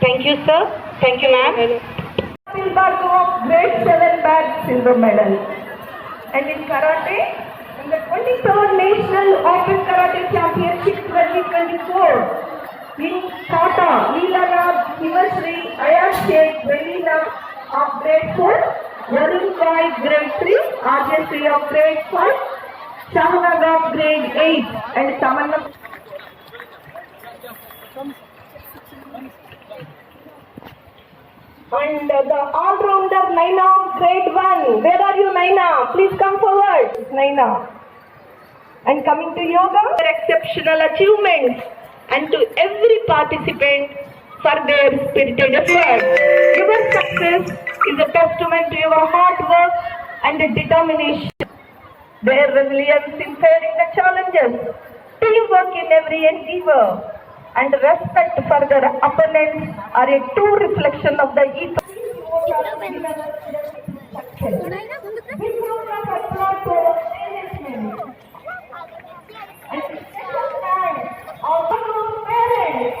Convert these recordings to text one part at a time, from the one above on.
Thank you, sir. Thank you, ma'am. Silbargo of grade 7 bag silver medal. And in karate, in the 23rd National Open Karate Championship 2024, in kota Leela Raj, Himashri, Ayash Sheikh, Velina of grade 4, Varun Roy grade 3, Ajay of grade 5, Shahnaz of grade 8, and Tamanna And the all-rounder Naina, grade 1. Where are you, Naina? Please come forward, Naina. And coming to yoga, their exceptional achievements and to every participant for their spirited effort. Your success is a testament to your hard work and determination. Their resilience in facing the challenges, teamwork in every endeavor, and respect for their opponents are a true reflection of the ethos. Big round of applause for management. And special thanks of our parents.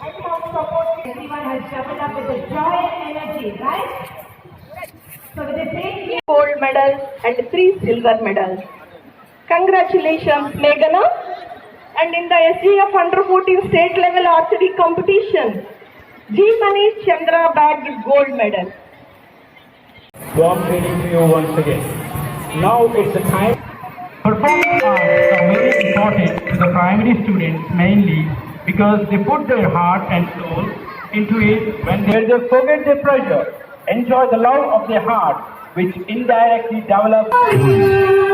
And how supportive everyone has shown up with the joy and energy, right? So with the gold medals and three silver medals. Congratulations, Meghana. And in the SGF under 14 state level archery competition, G Manish Chandra bagged gold medal. warm greeting to you once again. Now it's the time. Performing arts are very important to the primary students mainly because they put their heart and soul into it when they just forget their pressure, enjoy the love of their heart, which indirectly develops.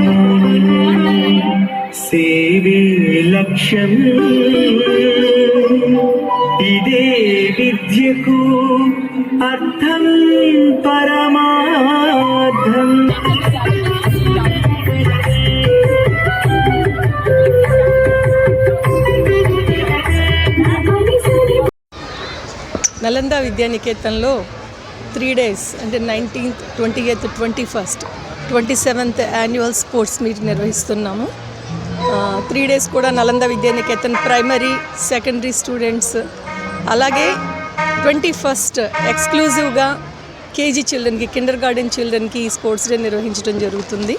సేవే లక్ష్యం. ఇదే విద్యకు అర్థం పరమార్థం. నలంద విద్యానికేతన్లో three days అంటే nineteenth twenty eighth twenty first twenty seventh annual sports meet నిర్వహిస్తున్నాము. Three days కూడా Nalanda Vidyaniketan primary secondary students అలాగే ట్వంటీ ఫస్ట్ ఎక్స్క్లూజివ్గా కేజీ చిల్డ్రన్కి కిండర్ గార్డెన్ చిల్డ్రన్కి ఈ స్పోర్ట్స్ డే నిర్వహించడం జరుగుతుంది.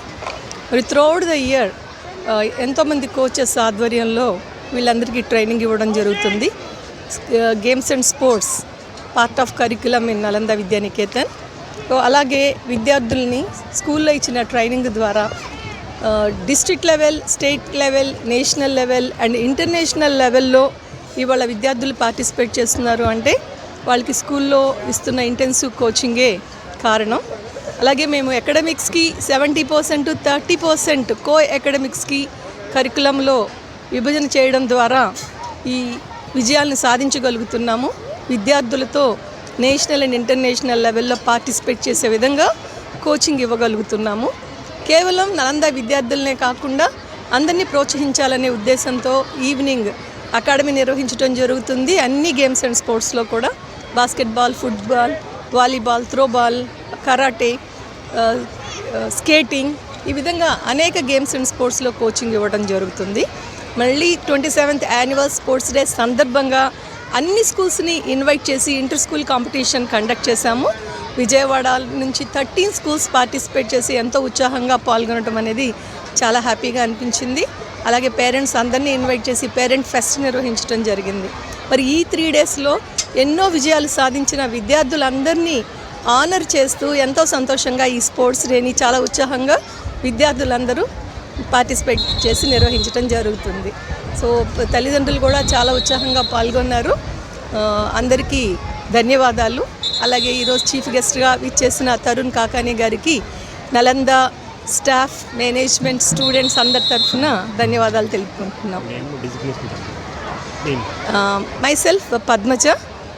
మరి త్రూఅవుట్ ద ఇయర్ ఎంతోమంది కోచెస్ ఆధ్వర్యంలో వీళ్ళందరికీ ట్రైనింగ్ ఇవ్వడం జరుగుతుంది. Games and sports part of curriculum in Nalanda Vidyaniketan. అలాగే విద్యార్థుల్ని స్కూల్లో ఇచ్చిన ట్రైనింగ్ ద్వారా district level state level national level and international లెవెల్లో ఇవాళ విద్యార్థులు పార్టిసిపేట్ చేస్తున్నారు అంటే వాళ్ళకి స్కూల్లో ఇస్తున్న ఇంటెన్సివ్ కోచింగే కారణం. అలాగే మేము అకాడమిక్స్కి సెవెంటీ పర్సెంట్ థర్టీ పర్సెంట్ కో అకాడమిక్స్కి కరికులంలో విభజన చేయడం ద్వారా ఈ విజయాలను సాధించగలుగుతున్నాము. విద్యార్థులతో నేషనల్ అండ్ ఇంటర్నేషనల్ లెవెల్లో పార్టిసిపేట్ చేసే విధంగా కోచింగ్ ఇవ్వగలుగుతున్నాము. కేవలం నలంద విద్యార్థులనే కాకుండా అందరినీ ప్రోత్సహించాలనే ఉద్దేశంతో ఈవినింగ్ అకాడమీ నిర్వహించడం జరుగుతుంది. అన్ని గేమ్స్ అండ్ స్పోర్ట్స్లో కూడా basketball football volleyball throwball karate skating ఈ విధంగా అనేక గేమ్స్ అండ్ స్పోర్ట్స్లో కోచింగ్ ఇవ్వడం జరుగుతుంది. మళ్ళీ twenty seventh annual sports day సందర్భంగా అన్ని స్కూల్స్ని ఇన్వైట్ చేసి ఇంటర్ స్కూల్ కాంపిటీషన్ కండక్ట్ చేశాము. విజయవాడ నుంచి థర్టీన్ స్కూల్స్ పార్టిసిపేట్ చేసి ఎంతో ఉత్సాహంగా పాల్గొనడం అనేది చాలా హ్యాపీగా అనిపించింది. అలాగే పేరెంట్స్ అందరినీ ఇన్వైట్ చేసి పేరెంట్ ఫెస్ట్ నిర్వహించడం జరిగింది. మరి ఈ త్రీ డేస్లో ఎన్నో విజయాలు సాధించిన విద్యార్థులందరినీ ఆనర్ చేస్తూ ఎంతో సంతోషంగా ఈ స్పోర్ట్స్ డేని చాలా ఉత్సాహంగా విద్యార్థులందరూ పార్టిసిపేట్ చేసి నిర్వహించడం జరుగుతుంది. సో తల్లిదండ్రులు కూడా చాలా ఉత్సాహంగా పాల్గొన్నారు. అందరికీ ధన్యవాదాలు. అలాగే ఈరోజు చీఫ్ గెస్ట్గా విచ్చేసిన తరుణ్ కాకాని గారికి నలంద స్టాఫ్ మేనేజ్మెంట్ స్టూడెంట్స్ అందరి తరఫున ధన్యవాదాలు తెలుపుకుంటున్నాం. Myself Padmaja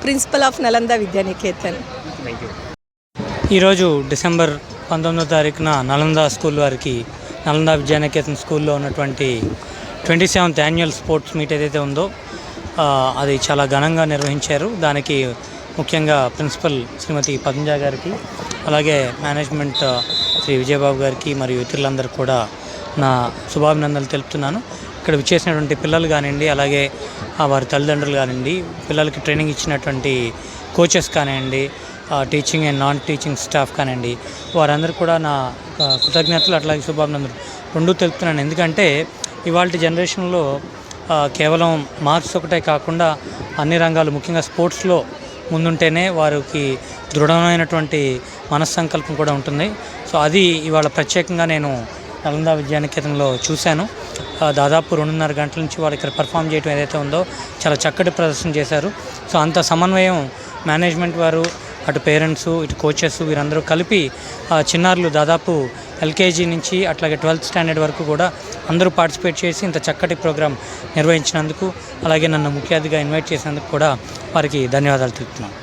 principal of Nalanda Vidyaniketan. ఈరోజు డిసెంబర్ పంతొమ్మిదో తారీఖున నలంద స్కూల్ వారికి నలంద విద్యానికేతన్ స్కూల్లో ఉన్నటువంటి twenty seventh annual sports meet ఏదైతే ఉందో అది చాలా ఘనంగా నిర్వహించారు. దానికి ముఖ్యంగా ప్రిన్సిపల్ శ్రీమతి పద్మజ గారికి అలాగే మేనేజ్మెంట్ శ్రీ విజయబాబు గారికి మరియు ఇతరులందరూ కూడా నా శుభాభినందనలు తెలుపుతున్నాను. ఇక్కడ విచ్చేసినటువంటి పిల్లలు కానివ్వండి అలాగే వారి తల్లిదండ్రులు కానివ్వండి పిల్లలకి ట్రైనింగ్ ఇచ్చినటువంటి కోచెస్ కానివ్వండి teaching and non teaching staff కానివ్వండి వారందరూ కూడా నా కృతజ్ఞతలు అట్లాగే శుభాభినందనలు రెండూ తెలుపుతున్నాను. ఎందుకంటే ఇవాళ జనరేషన్లో కేవలం మార్క్స్ ఒకటే కాకుండా అన్ని రంగాలు ముఖ్యంగా స్పోర్ట్స్లో ముందుంటేనే వారికి దృఢమైనటువంటి మనస్సంకల్పం కూడా ఉంటుంది. సో అది ఇవాళ ప్రత్యేకంగా నేను నలంద విద్యానికేతనంలో చూశాను. దాదాపు రెండున్నర గంటల నుంచి వాళ్ళు ఇక్కడ పర్ఫామ్ చేయడం ఏదైతే ఉందో చాలా చక్కటి ప్రదర్శన చేశారు. సో అంత సమన్వయం మేనేజ్మెంట్ వారు అటు పేరెంట్స్ ఇటు కోచెస్ వీరందరూ కలిపి ఆ, చిన్నారులు దాదాపు ఎల్కేజీ నుంచి అట్లాగే ట్వెల్త్ స్టాండర్డ్ వరకు కూడా అందరూ పార్టిసిపేట్ చేసి ఇంత చక్కటి ప్రోగ్రాం నిర్వహించినందుకు అలాగే నన్ను ముఖ్య అతిథిగా ఇన్వైట్ చేసినందుకు కూడా వారికి ధన్యవాదాలు తెలుపుతున్నాను.